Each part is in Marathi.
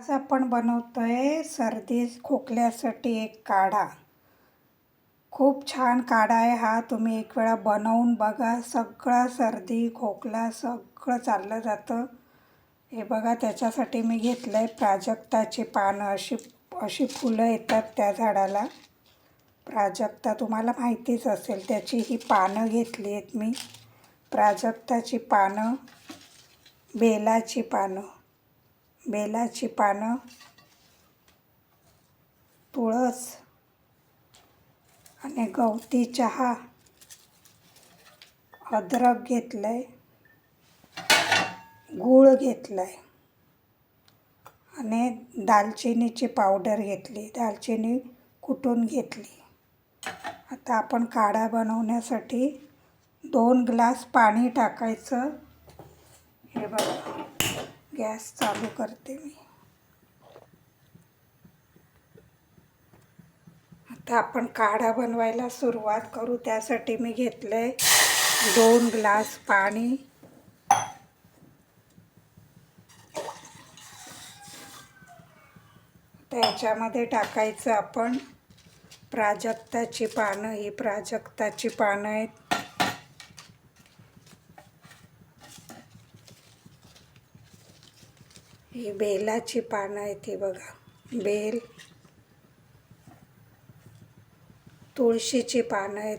आज आपण बनवतोय सर्दी खोकल्यासाठी एक काढा. खूप छान काढा आहे हा. तुम्ही एक वेळा बनवून बघा. सगळा सर्दी खोकला सगळं चाललं जातं. हे बघा त्याच्यासाठी मी घेतलं आहे प्राजक्ताची पानं. अशी अशी फुलं येतात त्या झाडाला. प्राजक्ता तुम्हाला माहितीच असेल त्याची ही पानं घेतली आहेत मी. प्राजक्ताची पानं बेलाची पानं. बेलाची पानं तुळस आणि गवती चहा. अद्रक घेतलं आहे गूळ घेतलं आहे आणि दालचिनीची पावडर घेतली. दालचिनी कुटून घेतली? आता आपण काढा बनवण्यासाठी दोन ग्लास पाणी टाकायचं. हे बघा. गॅस चालू करते मी. आता आपण काढा बनवायला सुरुवात करू. त्यासाठी मी घेतलं आहे दोन ग्लास पाणी. त्याच्यामध्ये टाकायचं आपण प्राजक्ताची पानं. ही प्राजक्ताची पानं आहेत. ही बेलाची पानं आहेत ही बघा. बेल. तुळशीची पानं आहेत.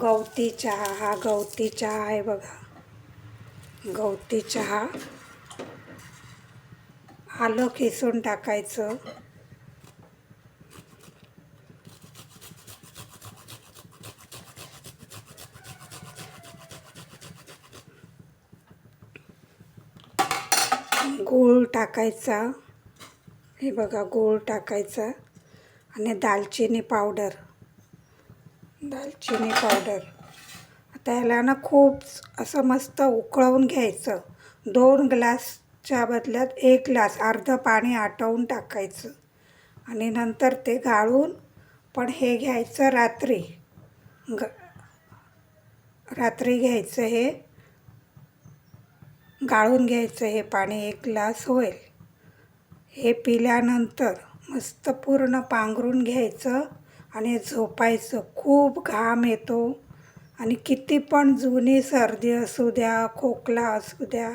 गवती चहा हा गवती चहा आहे बघा. गवती चहा. आलं किसून टाकायचं. गूळ टाकायचा. हे बघा गूळ टाकायचा. आणि दालचिनी पावडर. दालचिनी पावडर. आता ह्याला ना खूप असं मस्त उकळवून घ्यायचं. दोन ग्लासच्या बदल्यात एक ग्लास अर्धं पाणी आटवून टाकायचं. आणि नंतर ते गाळून पण हे घ्यायचं रात्री. ग रात्री घ्यायचं हे. गाळून घ्यायचं हे पाणी एक ग्लास होईल. हे पिल्यानंतर मस्त पूर्ण पांघरून घ्यायचं आणि झोपायचं. खूप घाम येतो. आणि किती पण जुनी सर्दी असू द्या खोकला असू द्या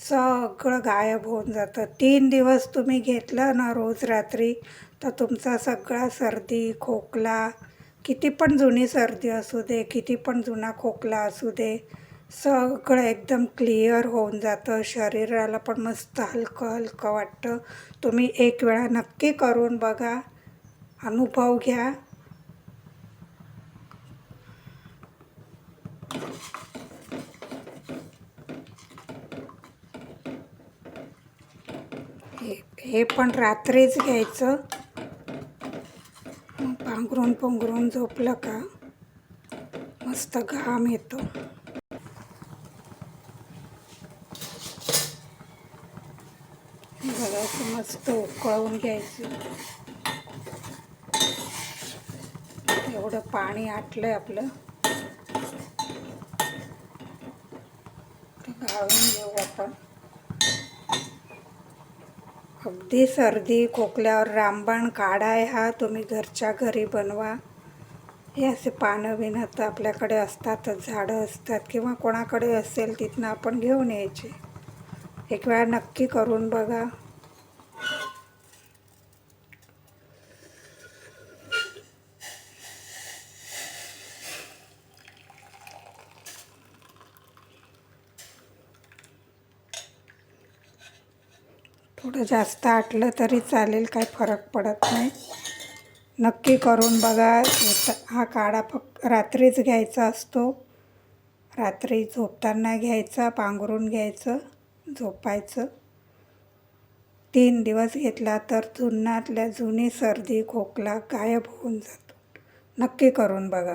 सगळं गायब होऊन जातं. तीन दिवस तुम्ही घेतलं ना रोज रात्री तर तुमचा सगळा सर्दी खोकला किती पण जुनी सर्दी असू दे किती पण जुना खोकला असू दे सगळं एकदम क्लिअर होऊन जातं. शरीराला पण मस्त हलकं हलकं वाटतं. तुम्ही एक वेळा नक्की करून बघा. अनुभव घ्या. हे हे पण रात्रीच घ्यायचं. पांघरून पोंघरून झोपलं का? मस्त घाम येतो. बघायचं मस्त उकळवून घ्यायचं. एवढं पाणी आटलंय आपलं. गाळून घेऊ आपण. अगदी सर्दी खोकल्यावर रामबाण काढाय हा तुम्ही घरच्या घरी बनवा. हे असे पानं बिनं तर आपल्याकडे असतातच झाडं असतात किंवा कोणाकडे असेल तिथनं आपण घेऊन यायचे. एक वेळा नक्की करून बघा. थोडं जास्त आटलं तरी चालेल काही फरक पडत नाही. नक्की करून बघा हा काढा फक्त रात्रीच घ्यायचा असतो. रात्री झोपताना घ्यायचा पांघरून घ्यायचं झोपायचं. तीन दिवस घेतला तर जुन्नातल्या जुनी सर्दी खोकला गायब होऊन जातो. नक्की करून बघा.